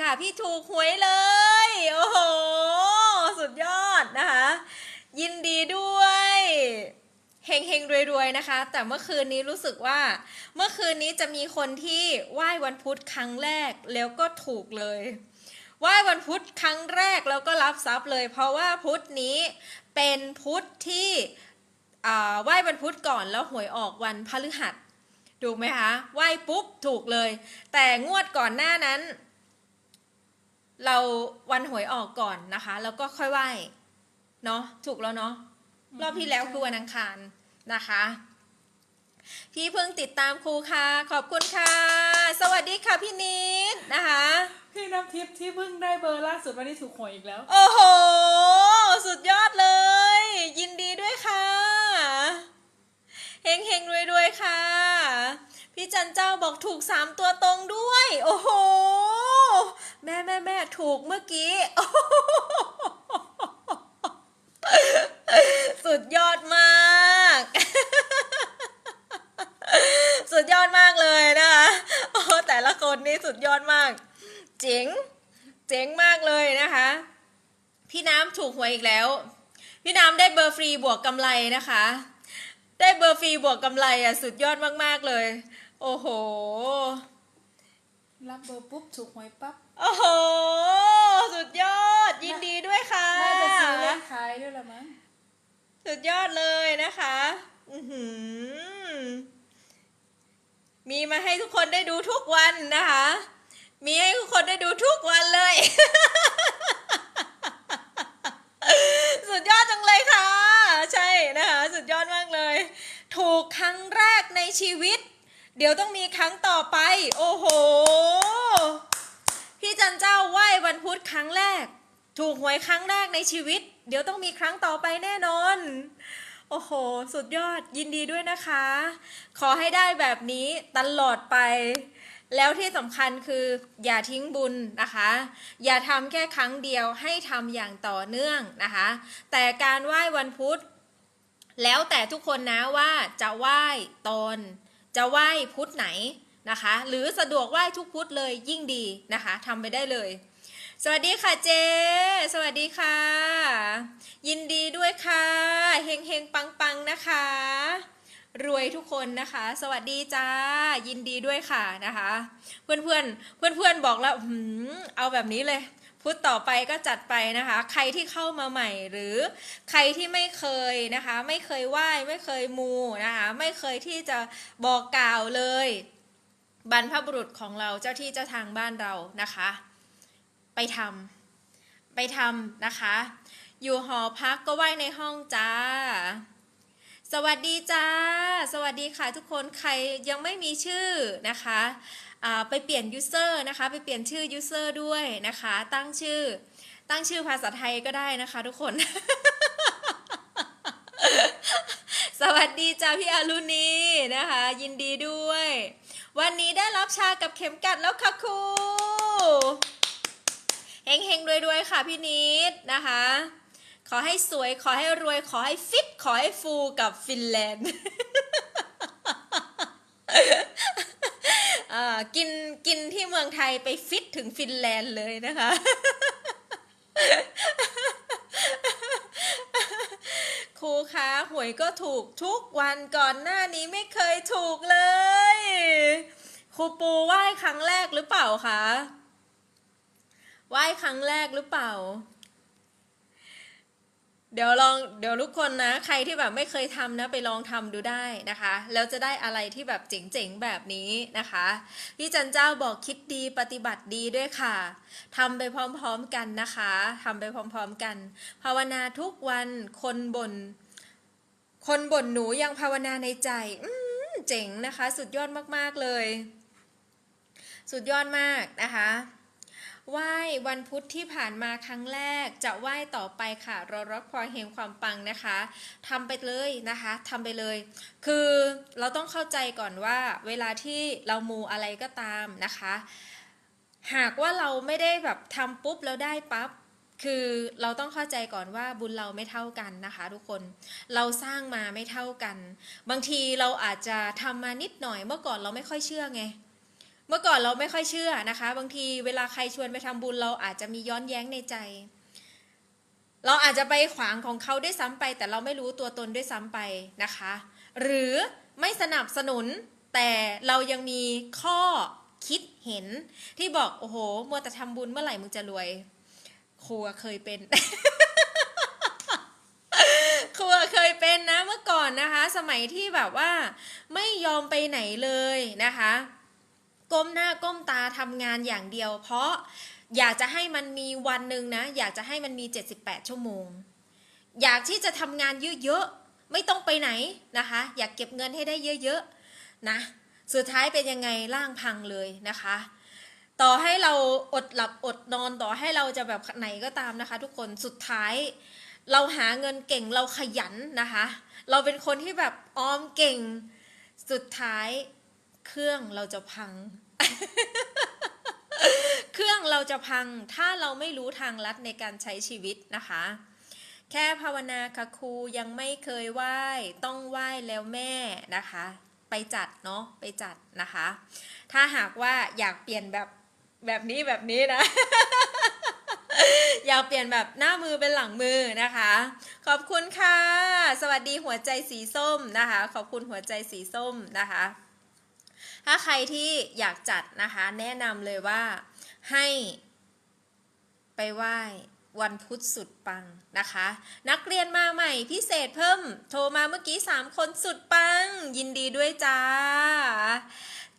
ค่ะ พี่ถูกหวยเลย โอ้โห สุดยอดนะคะ ยินดีด้วยเฮงเฮงรวยรวยๆนะคะ แต่เมื่อคืนนี้รู้สึกว่า เมื่อคืนนี้จะมีคนที่ไหว้วันพุธครั้งแรกแล้วก็ถูกเลยไหว้วันพุธครั้งแรกแล้วก็รับทรัพย์เลย เพราะว่าพุธนี้เป็นพุธที่ไหว้วันพุธก่อนแล้วหวยออกวันพฤหัสถูกไหมคะไหว้ปุ๊บถูกเลย แต่งวดก่อนหน้านั้น เราวันหวยออกก่อนนะคะ แล้วก็ค่อยไหว้เนาะถูกแล้วเนาะรอบที่แล้วคือวันอังคารนะคะ พี่เพิ่งติดตามครูค่ะ ขอบคุณค่ะ สวัสดีค่ะพี่นิดนะคะ พี่น้ำทิพย์ที่เพิ่งได้เบอร์ล่าสุดวันนี้ถูกหวยอีกแล้ว โอ้โห สุดยอดเลย ยินดีด้วยค่ะเฮงเฮงรวยรวยๆค่ะ พี่จันเจ้าบอกถูกสามตัวตรงด้วย โอ้โห แม่แม่แม่ถูกเมื่อกี้ สุดยอดมาก สุดยอดมากเลยนะคะโอ้แต่ละคนนี่สุดยอดมาก เจ๋ง เจ๋งมากเลยนะคะ พี่น้ำถูกหวยอีกแล้ว พี่น้ำได้เบอร์ฟรีบวกกำไรนะคะ ได้เบอร์ฟรีบวกกำไรอะสุดยอดมาก ๆ เลย โอ้โห รับเบอร์ปุ๊บถูกหวยปั๊บโอ้โห สุดยอด ยินดีด้วยค่ะ น่าจะซื้อเลขท้ายด้วยละมั้ง สุดยอดเลยนะคะ อือหือ มีมาให้ทุกคนได้ดูทุกวันนะคะ มีให้ทุกคนได้ดูทุกวันเลย สุดยอดจังเลยค่ะ ใช่นะคะ สุดยอดมากเลย ถูกครั้งแรกในชีวิต เดี๋ยวต้องมีครั้งต่อไป โอ้โห พี่จันเจ้าไหว้วันพุธครั้งแรก ถูกหวยครั้งแรกในชีวิต เดี๋ยวต้องมีครั้งต่อไปแน่นอน โอ้โห สุดยอดยินดีด้วยนะคะ ขอให้ได้แบบนี้ตลอดไปแล้วที่สำคัญคืออย่าทิ้งบุญนะคะ อย่าทำแค่ครั้งเดียวให้ทำอย่างต่อเนื่องนะคะ แต่การไหว้วันพุธ แล้วแต่ทุกคนนะว่าจะไหว้ตอนจะไหว้พุธไหนนะคะ หรือสะดวกไหว้ทุกพุธเลยยิ่งดีนะคะทำไปได้เลย สวัสดีค่ะเจ สวัสดีค่ะ ยินดีด้วยค่ะเฮงเฮงปังปังนะคะ รวยทุกคนนะคะ สวัสดีจ้า ยินดีด้วยค่ะนะคะ เพื่อนเพื่อนเพื่อนเพื่อนบอกแล้วเอาแบบนี้เลย พุธต่อไปก็จัดไปนะคะ ใครที่เข้ามาใหม่หรือใครที่ไม่เคยนะคะ ไม่เคยไหว้ไม่เคยมูนะคะ ไม่เคยที่จะบอกกล่าวเลย บรรพบุรุษของเราเจ้าที่เจ้าทางบ้านเรานะคะ ไปทำไปทำนะคะ อยู่หอพักก็ไหว้ในห้องจ้า สวัสดีจ้า สวัสดีค่ะทุกคนใครยังไม่มีชื่อนะคะไปเปลี่ยนยูเซอร์นะคะ ไปเปลี่ยนชื่อยูเซอร์ด้วยนะคะ ตั้งชื่อ ตั้งชื่อภาษาไทยก็ได้นะคะทุกคน สวัสดีจ้าพี่อารุณีนะคะ ยินดีด้วย วันนี้ได้รับชากับเข็มกัดแล้วค่ะครูเฮงเฮงรวยรวยค่ะพี่นิดนะคะ ขอให้สวย ขอให้รวย ขอให้ฟิต ขอให้ฟูกับฟินแลนด์กินกินที่เมืองไทยไปฟิตถึงฟินแลนด์เลยนะคะ ครูคะหวยก็ถูกทุกวันก่อนหน้านี้ไม่เคยถูกเลย ครูปูไหว้ครั้งแรกหรือเปล่าคะไหว้ครั้งแรกหรือเปล่า เดี๋ยวลองเดี๋ยวทุกคนนะใครที่แบบไม่เคยทำนะไปลองทำดูได้นะคะ แล้วจะได้อะไรที่แบบเจ๋งๆแบบนี้นะคะ พี่จันเจ้าบอกคิดดีปฏิบัติดีด้วยค่ะทำไปพร้อมๆกันนะคะทำไปพร้อมๆกัน ภาวนาทุกวันคนบน่นคนบ่นหนูยังภาวนาในใจอืเจ๋งนะคะ สุดยอดมากๆเลย สุดยอดมากนะคะ ไหว้วันพุธที่ผ่านมาครั้งแรกจะไหว้ต่อไปค่ะรอรับความเฮงความปังนะคะทำไปเลยนะคะทำไปเลย คือเราต้องเข้าใจก่อนว่า เวลาที่เรามูอะไรก็ตามนะคะ หากว่าเราไม่ได้แบบทำปุ๊บแล้วได้ปั๊บคือเราต้องเข้าใจก่อนว่าบุญเราไม่เท่ากันนะคะ ทุกคนเราสร้างมาไม่เท่ากัน บางทีเราอาจจะทำมานิดหน่อยเมื่อก่อนเราไม่ค่อยเชื่อไง เมื่อก่อนเราไม่ค่อยเชื่อนะคะ บางทีเวลาใครชวนไปทำบุญเราอาจจะมีย้อนแย้งในใจ เราอาจจะไปขวางของเขาด้วยซ้ำไป แต่เราไม่รู้ตัวตนด้วยซ้ำไปนะคะ หรือไม่สนับสนุนแต่เรายังมีข้อคิดเห็นที่บอกโอ้โหมัวแต่ทำบุญเมื่อไหร่มึงจะรวย ครูอะเคยเป็น ครูอะเคยเป็นนะเมื่อก่อนนะคะ สมัยที่แบบว่า ไม่ยอมไปไหนเลยนะคะ ก้มหน้าก้มตาทำงานอย่างเดียว เพราะอยากจะให้มันมีวันหนึ่งนะ อยากจะให้มันมี 78 ชั่วโมง อยากที่จะทำงานเยอะๆ ไม่ต้องไปไหนนะคะ อยากเก็บเงินให้ได้เยอะๆนะ สุดท้ายเป็นยังไงร่างพังเลยนะคะ ต่อให้เราอดหลับอดนอนต่อให้เราจะแบบไหนก็ตามนะคะ ทุกคนสุดท้ายเราหาเงินเก่งเราขยันนะคะ เราเป็นคนที่แบบออมเก่งสุดท้าย เครื่องเราจะพัง เครื่องเราจะพังถ้าเราไม่รู้ทางลัดในการใช้ชีวิตนะคะ แค่ภาวนาค่ะครูยังไม่เคยไหว้ ต้องไหว้แล้วแม่นะคะ ไปจัดเนาะไปจัดนะคะ ถ้าหากว่าอยากเปลี่ยนแบบแบบนี้แบบนี้นะอยากเปลี่ยนแบบหน้ามือเป็นหลังมือนะคะ ขอบคุณค่ะ สวัสดีหัวใจสีส้มนะคะ ขอบคุณหัวใจสีส้มนะคะ ถ้าใครที่อยากจัดนะคะ แนะนำเลยว่าให้ไปไหว้วันพุธสุดปังนะคะ นักเรียนมาใหม่พิเศษเพิ่ม โทรมาเมื่อกี้ 3 คนสุดปัง ยินดีด้วยจ้า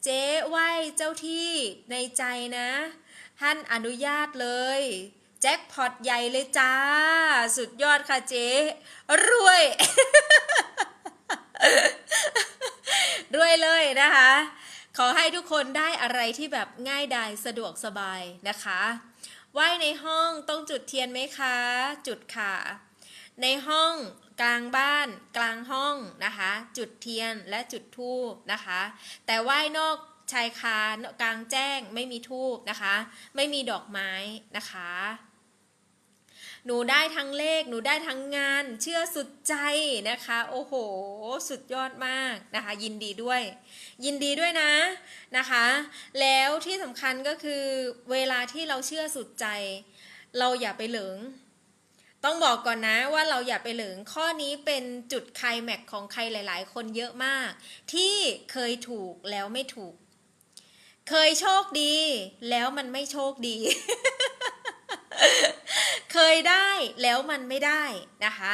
เจ๊ไหว้เจ้าที่ในใจนะ ท่านอนุญาตเลย แจ็คพอตใหญ่เลยจ้า สุดยอดค่ะเจ๊ รวย รวยเลยนะคะ ขอให้ทุกคนได้อะไรที่แบบง่ายดายสะดวกสบายนะคะไหว้ในห้องต้องจุดเทียนไหมคะ จุดค่ะ ในห้องกลางบ้านกลางห้องนะคะ จุดเทียนและจุดธูปนะคะ แต่ไหว้นอกชายคากลางแจ้งไม่มีธูปนะคะ ไม่มีดอกไม้นะคะ หนูได้ทั้งเลข หนูได้ทั้งงาน เชื่อสุดใจนะคะ โอ้โห สุดยอดมากนะคะ ยินดีด้วย ยินดีด้วยนะนะคะ แล้วที่สำคัญก็คือเวลาที่เราเชื่อสุดใจ เราอย่าไปเหลิงต้องบอกก่อนนะว่าเราอย่าไปเหลิงข้อนี้เป็นจุดไคลแม็กของใครหลาย ๆ คนเยอะมาก ที่เคยถูกแล้วไม่ถูก เคยโชคดี แล้วมันไม่โชคดี เคยได้แล้วมันไม่ได้นะคะ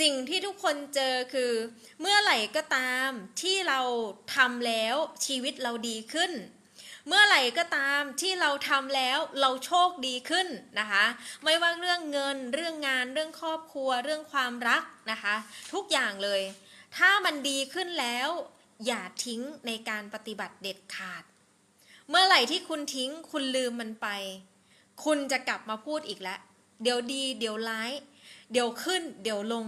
สิ่งที่ทุกคนเจอคือ เมื่อไหร่ก็ตามที่เราทำแล้วชีวิตเราดีขึ้น เมื่อไหร่ก็ตามที่เราทำแล้วเราโชคดีขึ้นนะคะ ไม่ว่าเรื่องเงินเรื่องงานเรื่องครอบครัวเรื่องความรักนะคะ ทุกอย่างเลย ถ้ามันดีขึ้นแล้ว อย่าทิ้งในการปฏิบัติเด็ดขาด เมื่อไหร่ที่คุณทิ้งคุณลืมมันไป คุณจะกลับมาพูดอีกแล้ว เดี๋ยวดี เดี๋ยวร้าย เดี๋ยวขึ้น เดี๋ยวลง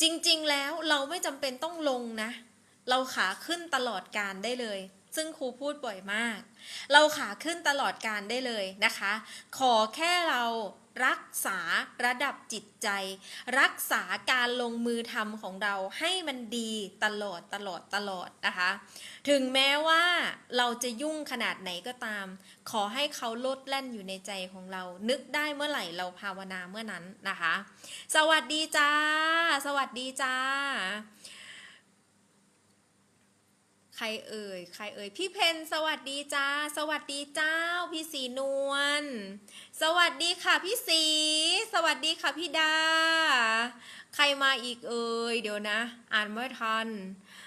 จริงๆ แล้วเราไม่จำเป็นต้องลงนะ เราขาขึ้นตลอดการได้เลย ซึ่งครูพูดบ่อยมาก เราขาขึ้นตลอดการได้เลยนะคะ ขอแค่เรารักษาระดับจิตใจ รักษาการลงมือทำของเราให้มันดีตลอดตลอดตลอดนะคะ ถึงแม้ว่าเราจะยุ่งขนาดไหนก็ตาม ขอให้เขาลดแล่นอยู่ในใจของเรา นึกได้เมื่อไหร่เราภาวนาเมื่อนั้นนะคะ สวัสดีจ้า สวัสดีจ้า ใครเอ่ย ใครเอ่ย พี่เพนสวัสดีจ้า สวัสดีเจ้า พี่สีนวล สวัสดีค่ะพี่สี สวัสดีค่ะพี่ดา ใครมาอีกเอ่ย เดี๋ยวนะ อ่านไม่ทันอ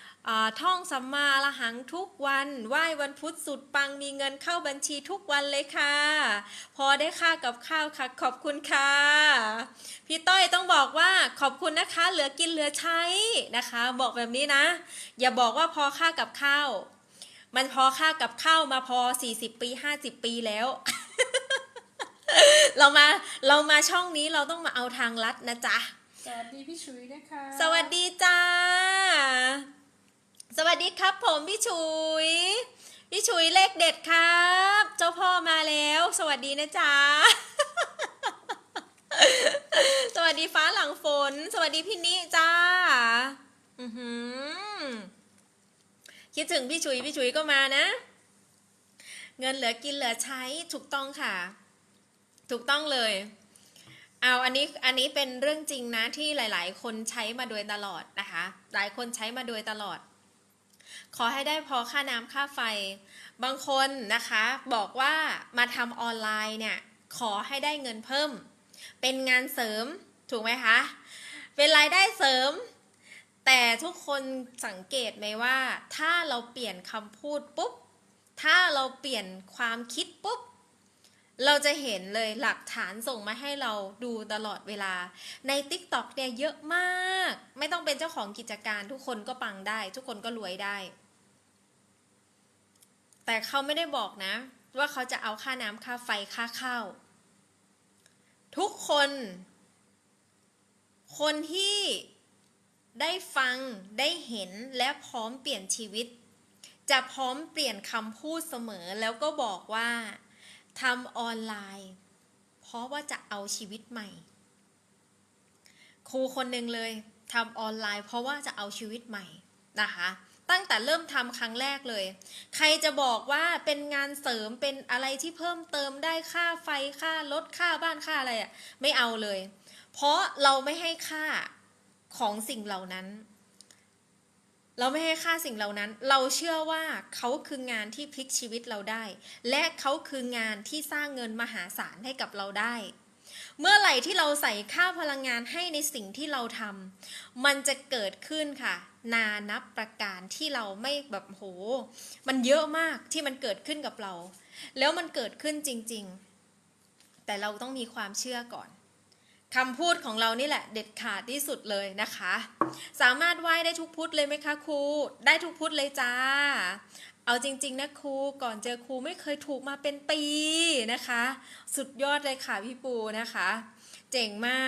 ท่องสัมมาละหังทุกวันไหว้วันพุธสุดปังมีเงินเข้าบัญชีทุกวันเลยค่ะ พอได้ค่ากับข้าวค่ะ ขอบคุณค่ะ พี่ต้อยต้องบอกว่าขอบคุณนะคะ เหลือกินเหลือใช้นะคะ บอกแบบนี้นะ อย่าบอกว่าพอค่ากับข้าว มันพอค่ากับข้าวมาพอ 40 ปี 50 ปีแล้ว เรามาเรามาช่องนี้เราต้องมาเอาทางลัดนะจ๊ะ สวัสดีพี่ชุยนะคะ สวัสดีจ้า สวัสดีครับ ผมพี่ชุย พี่ชุยเลขเด็ดครับ เจ้าพ่อมาแล้ว สวัสดีนะจ๊ะ สวัสดีฟ้าหลังฝน สวัสดีพี่นิจ้า อือหือ คิดถึงพี่ชุย พี่ชุยก็มานะ เงินเหลือกินเหลือใช้ถูกต้องค่ะ ถูกต้องเลยเอาอันนี้อันนี้เป็นเรื่องจริงนะที่หลาย ๆ คนใช้มาโดยตลอดนะคะ หลายคนใช้มาโดยตลอด ขอให้ได้พอค่าน้ำค่าไฟ บางคนนะคะบอกว่ามาทำออนไลน์เนี่ยขอให้ได้เงินเพิ่ม เป็นงานเสริมถูกไหมคะ เป็นรายได้เสริม แต่ทุกคนสังเกตไหมว่า ถ้าเราเปลี่ยนคำพูดปุ๊บ ถ้าเราเปลี่ยนความคิดปุ๊บ เราจะเห็นเลยหลักฐานส่งมาให้เราดูตลอดเวลา ใน TikTok เนี่ยเยอะมาก ไม่ต้องเป็นเจ้าของกิจการทุกคนก็ปังได้ ทุกคนก็รวยได้ แต่เขาไม่ได้บอกนะ ว่าเขาจะเอาค่าน้ำค่าไฟค่าข้าวทุกคน คนที่ได้ฟังได้เห็นและพร้อมเปลี่ยนชีวิต จะพร้อมเปลี่ยนคำพูดเสมอแล้วก็บอกว่า ทำออนไลน์ เพราะว่าจะเอาชีวิตใหม่ ครูคนหนึ่งเลยทำออนไลน์ เพราะว่าจะเอาชีวิตใหม่นะคะตั้งแต่เริ่มทำครั้งแรกเลย ใครจะบอกว่าเป็นงานเสริมเป็นอะไรที่เพิ่มเติมได้ค่าไฟค่ารถค่าบ้านค่าอะไรอะ่ะไม่เอาเลย เพราะเราไม่ให้ค่าของสิ่งเหล่านั้น เราไม่ให้ค่าสิ่งเหล่านั้น เราเชื่อว่าเขาคืองานที่พลิกชีวิตเราได้ และเขาคืองานที่สร้างเงินมหาศาลให้กับเราได้ เมื่อไหร่ที่เราใส่ค่าพลังงานให้ในสิ่งที่เราทำมันจะเกิดขึ้นค่ะ นานับประการที่เราไม่แบบโห มันเยอะมากที่มันเกิดขึ้นกับเรา แล้วมันเกิดขึ้นจริง ๆ แต่เราต้องมีความเชื่อก่อน คำพูดของเรานี่แหละเด็ดขาดที่สุดเลยนะคะ สามารถไหว้ได้ทุกพุธเลยไหมคะครู ได้ทุกพุธเลยจ้า เอาจริง ๆ นะครูก่อนเจอครูไม่เคยถูกมาเป็นปีนะคะ สุดยอดเลยค่ะพี่ปูนะคะ เจ๋งมาก